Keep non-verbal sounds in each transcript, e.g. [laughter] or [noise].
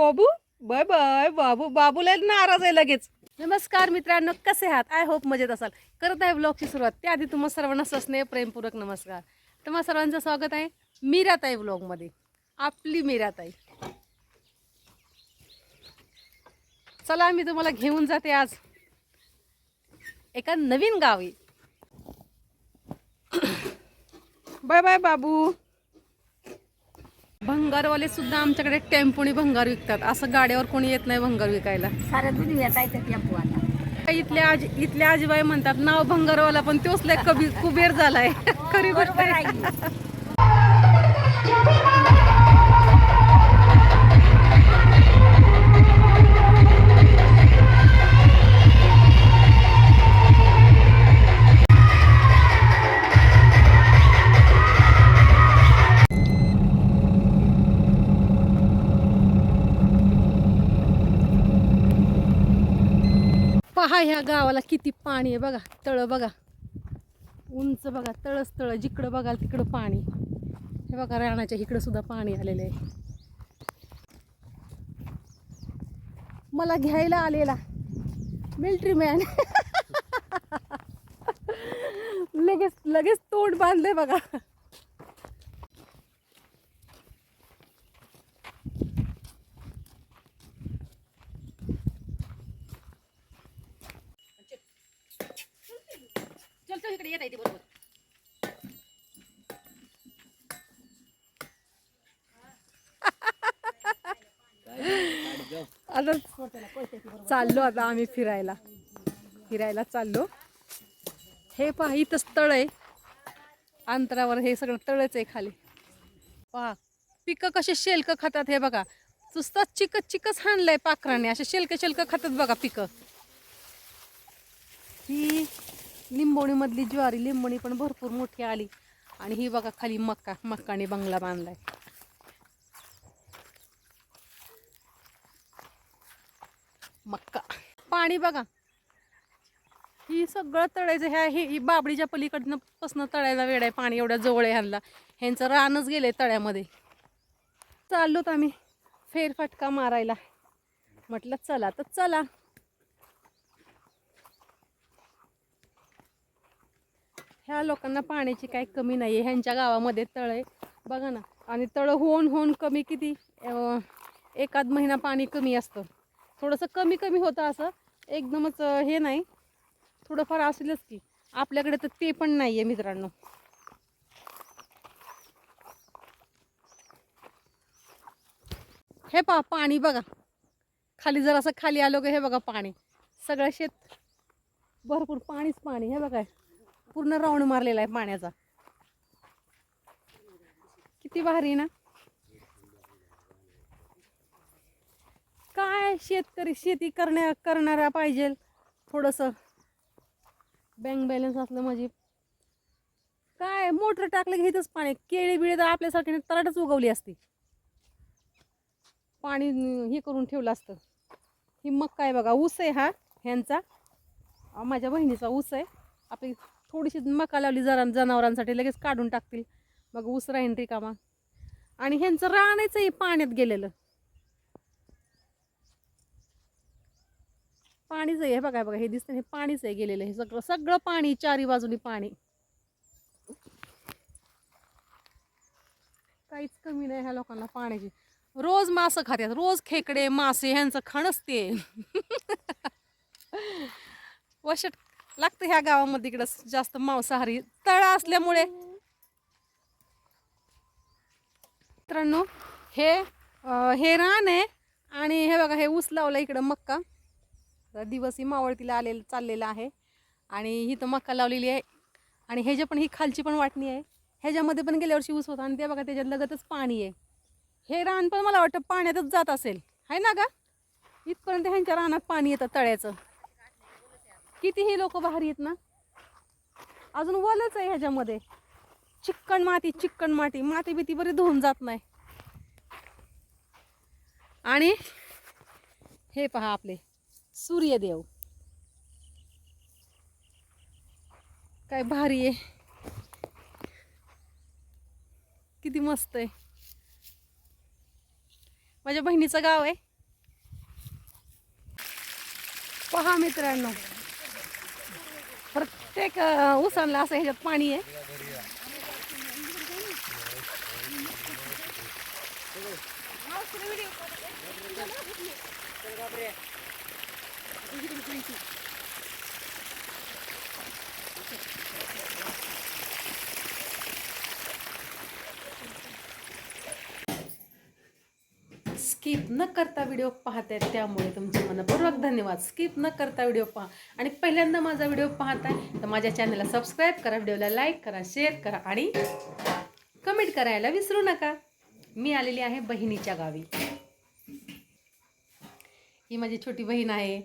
बाबू? Bye bye बाबू बाबूला नाराज आहे लगेच. नमस्कार मित्रांनो कसे आहात? आय होप मजेत असाल. करत आहे ब्लॉगची सुरुवात. त्याआधी तुम्हा सर्वांना सस्ने प्रेमपूर्वक नमस्कार. तुम्हा सर्वांचं स्वागत आहे मीराताई ब्लॉगमध्ये आपली मीराताई. चला मी तुम्हाला घेऊन जाते आज. एका नवीन गावी. बाय बाय बाबू. भंगारवाले सुद्धा आमच्याकडे टेम्पोनी भंगार विकतात. असं गाड्यावर कोणी येत नाही भंगार विकायला. साऱ्या दुनियात आहे त्या टेम्पो आता. इथल्या आजी इथल्या आजीबाई म्हणतात नाव भंगारवाला पण तोच लय कबी कुबेर झालाय. [laughs] खरी गोष्ट आहे. [laughs] पहा ह्या गावाला किती पाणी आहे बघा तळ बघा. उंच बघा तळच तळ जिकडं बघाल तिकडं पाणी. हे बघा रानाच्या इकडं सुद्धा पाणी आलेलं आहे. मला घ्यायला आलेला. मिल्ट्री मॅन [laughs] लगेच लगेच तोंड बांधले बघा. चल चल इकडे येत आहे ते बरोबर. आता चाललो आता आम्ही फिरायला. फिरायला चाललो. हे पहा इथंच तळ आहे. अंतरावर हे सगळं तळच आहे खाली. पहा पिकं कसे शेलकं खातात हे बघा. नुसतं चिकच चिकच हाणलंय पाखराने. असे शेलकं शेलकं खातात बघा पिकं. ही लिंबोणीमधली ज्वारी लिंबोणी पण भरपूर मोठी आली. आणि ही बघा खाली मक्का मक्काने बंगला बांधलाय. मक्का. पाणी बघा. ही सगळं तळायचं ह्या ही ही बाबडीच्या पलीकडनं पासनं तळायला वेळ आहे पाणी एवढ्या जवळ आहे ह्यांना ह्यांचं रानच गेलंय तळ्यामध्ये. चाललोत आम्ही. फेरफटका मारायला. म्हटलं चला तर चला. ह्या लोकांना पाण्याची काही कमी नाही आहे ह्यांच्या गावामध्ये तळ आहे. बघा ना. आणि तळं होऊन होऊन कमी किती? अं, एकाद महिना पाणी कमी असतं. थोडंसं कमी कमी होतं असं. एकदमच हे नाही. थोडंफार असेलच की. आपल्याकडे तर ते पण नाही आहे मित्रांनो. हे पहा पाणी बघा. खाली जर असं खाली आलो का हे बघा पाणी. सगळं शेत. भरपूर पाणीच पाणी. हे बघा. पूर्ण राऊंड मारलेला आहे पाण्याचा. किती भारी ना. काय शेतकरी शेती करण्या करणारा पाहिजे. थोडंसं बँक बॅलन्स असलं म्हणजे. काय मोटर टाकलं की इथंच पाणी केळी बिळी तर आपल्यासाठी तराटच उगवली असती. पाणी हे करून ठेवलं असतं. ही मग काय बघा ऊस आहे हा ह्यांचा. माझ्या बहिणीचा ऊस आहे. आपली थोडीशी मका लावली जरा जनावरांसाठी लगेच काढून टाकतील. मग ऊस राहीन रिकामा. आणि ह्यांचं राहण्याचं पाण्यात गेलेलं. पाणीच आहे हे बघा बघा हे दिसतं हे पाणीच आहे गेलेलं हे सगळं सगळं पाणी चारी बाजूनी पाणी. काहीच कमी नाही ह्या लोकांना पाण्याची. रोज मासं खात्यात रोज खेकडे मासे ह्यांचं खणच ते. [laughs] वशट लागतं ह्या गावामध्ये इकडं जास्त मांसाहारी तळ असल्यामुळे. मित्रांनो हे हे रान आहे आणि हे बघा हे ऊस लावलं इकडं मक्का. दिवसही दिवस ही मावळतीला आलेलं चाललेलं आहे. आणि ही तर मक्का लावलेली आहे. आणि ह्याच्या पण ही खालची पण वाटणी आहे. ह्याच्यामध्ये पण गेल्या वर्षी ऊस होता आणि ते बघा त्याच्यात लगतच पाणी आहे. हे रान पण मला वाटतं पाण्यातच जात असेल. आहे ना का इथपर्यंत ह्यांच्या रानात पाणी येतं तळ्याचं. कितीही लोक भारी आहेत ना अजून वलच आहे ह्याच्यामध्ये. चिक्कण माती चिक्कण माती. माती बिती बरी धुवून जात नाही. आणि हे पहा आपले सूर्यदेव. काय भारी आहे. किती मस्त आहे. माझ्या बहिणीचं गाव आहे. पहा मित्रांनो. प्रत्येक अं, उसांना असं ह्याच्यात पाणी आहे. स्किप न करता व्हिडिओ पाहत आहेत त्यामुळे तुमचे मनपूर्वक धन्यवाद. स्किप न करता व्हिडिओ पहा. आणि पहिल्यांदा माझा व्हिडिओ पाहताय तर माझ्या चॅनलला सबस्क्राईब करा व्हिडिओला लाईक करा शेअर करा आणि कमेंट करायला विसरू नका. मी आलेली आहे बहिणीच्या गावी. ही माझी छोटी बहीण आहे.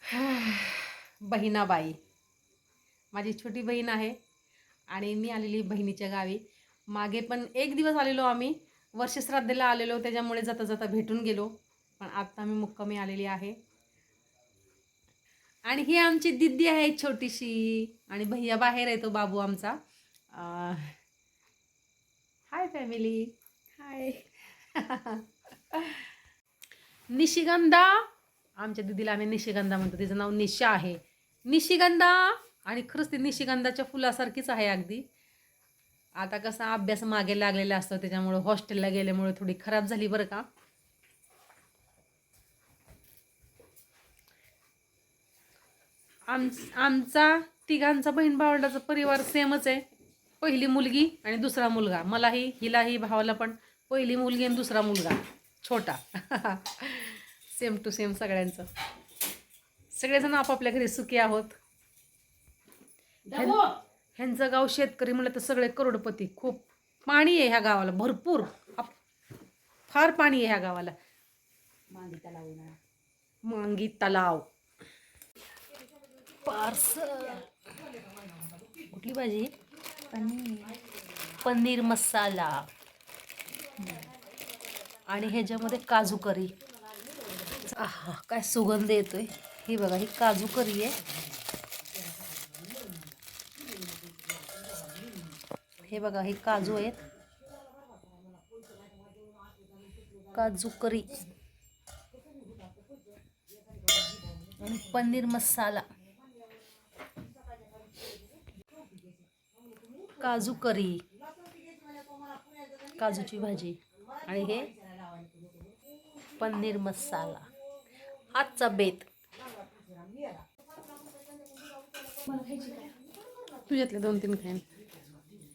[sighs] बहिणाबाई. माझी छोटी बहीण आहे आणि मी आलेली बहिणीच्या गावी. मागे पण एक दिवस आलेलो आम्ही. वर्षश्राद्धेला आलेलो त्याच्यामुळे जाता जाता भेटून गेलो. पण आता मी मुक्कामी आलेली आहे. आणि ही आमची दिदी आहे छोटीशी. आणि भैया बाहेर आहे तो बाबू आमचा. Hi family hi Nishigandha. आमच्या दिदीला आम्ही निशिगंधा म्हणतो. तिचं नाव निशा आहे. निशिगंधा. आणि खरंच ती निशिगंधाच्या फुलासारखीच आहे अगदी. आता कसा अभ्यास मागे लागलेला असतो त्याच्यामुळे हॉस्टेलला गेल्यामुळे थोडी खराब झाली बरं का. आम आमचा तिघांचा बहीण भावंडाचा परिवार सेमच आहे. पहिली मुलगी आणि दुसरा मुलगा. मलाही हिलाही भावाला पण पहिली मुलगी आणि दुसरा मुलगा. छोटा. सेम टू सेम सगळ्यांचं. सगळेजण आपापल्या घरी सुखी आहोत. धन्यवाद ह्यांचं गाव शेतकरी म्हणलं तर सगळे करोडपती. खूप पाणी आहे ह्या गावाला भरपूर. फार पाणी आहे ह्या गावाला. मांदी तलाव मांगी तलाव. पार्सल. कुठली भाजी? पनीर पनीर मसाला. आणि ह्याच्यामध्ये काजू करी. आहा काय सुगंध येतोय. ही बघा ही काजू करी आहे. हे बघा हे काजू आहेत. काजू करी. आणि पनीर मसाला. काजू करी. काजूची भाजी. आणि हे पनीर मसाला. आजचा बेत. तुझ्यातले दोन तीन खाईन.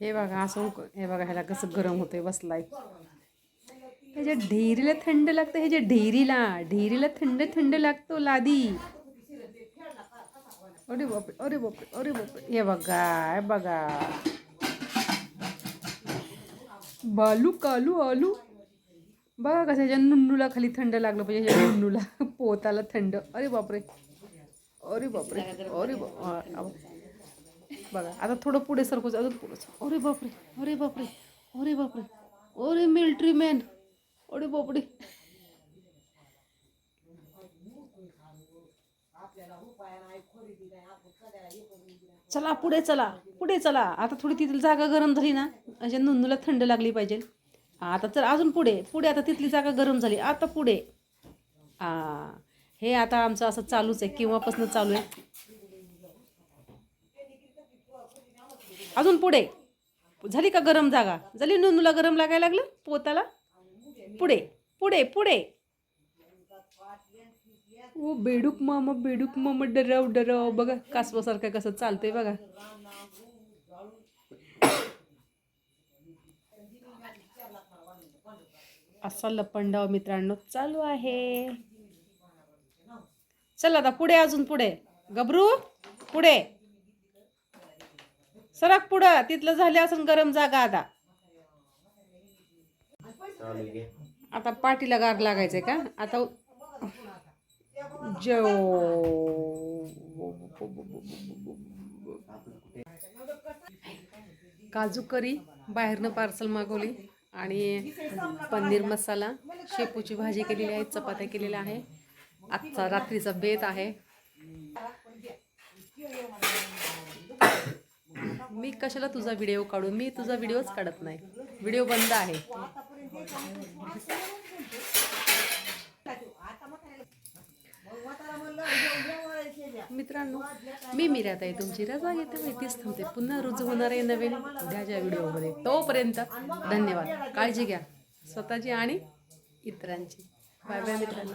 हे बघा असं हे बघा ह्याला कसं गरम होतंय बसलाय. ह्याच्या ढेरीला थंड लागतं ह्याच्या ढेरीला ढेरीला थंड थंड लागतो लादी. अरे बापरे अरे बापरे अरे बापरे. हे बघा हे बघा. बालू कालू आलू. बघा कसं ह्याच्या नुन्नूला खाली थंड लागलं पाहिजे ह्याच्या नुन्नूला. [laughs] पोताला थंड. अरे बापरे. अरे बापरे अरे बाप बघा आता थोडं पुढे सरकूच अजून पुढे अरे बापरे अरे बापरे अरे बापरे अरे मिल्ट्री मॅन अरे बापरे. चला पुढे चला पुढे चला. आता थोडी तिथली जागा गरम झाली ना अशा नुन्नूला थंड लागली पाहिजे. आता चल अजून पुढे पुढे आता तिथली जागा गरम झाली. आता पुढे. हे आता आमचं असं चालूच आहे केव्हापासून चालू आहे? अजून पुढे. झाली का गरम जागा? झाली नुनूला गरम लागायला लागलं? पोताला? पुढे पुढे पुढे. ओ बेडूक मामा बेडूक मामा डराव डराव. बघा कासवासारखं कसं चालतंय बघा. असा लपंडाव मित्रांनो चालू आहे. चला आता पुढे अजून पुढे. गबरू पुढे. सरक पुढं तिथलं झाले असून गरम जागा आता. आता पाठीला गार लागायचंय का? आता जेव. काजू करी बाहेरनं पार्सल मागवली आणि पनीर मसाला शेपूची भाजी केलेली आहे चपात्या केलेल्या आहे. आजचा रात्रीचा बेत आहे. मी कशाला तुझा व्हिडिओ काढू? मी तुझा व्हिडिओच काढत नाही. व्हिडिओ बंद आहे. मित्रांनो मी मिरात आहे तुमची रजा घेते मी तीच थांबते. पुन्हा रुजू होणार आहे नवीन उद्याच्या व्हिडिओमध्ये तोपर्यंत धन्यवाद. काळजी घ्या. स्वतःची आणि इतरांची. बाय बाय मित्रांनो.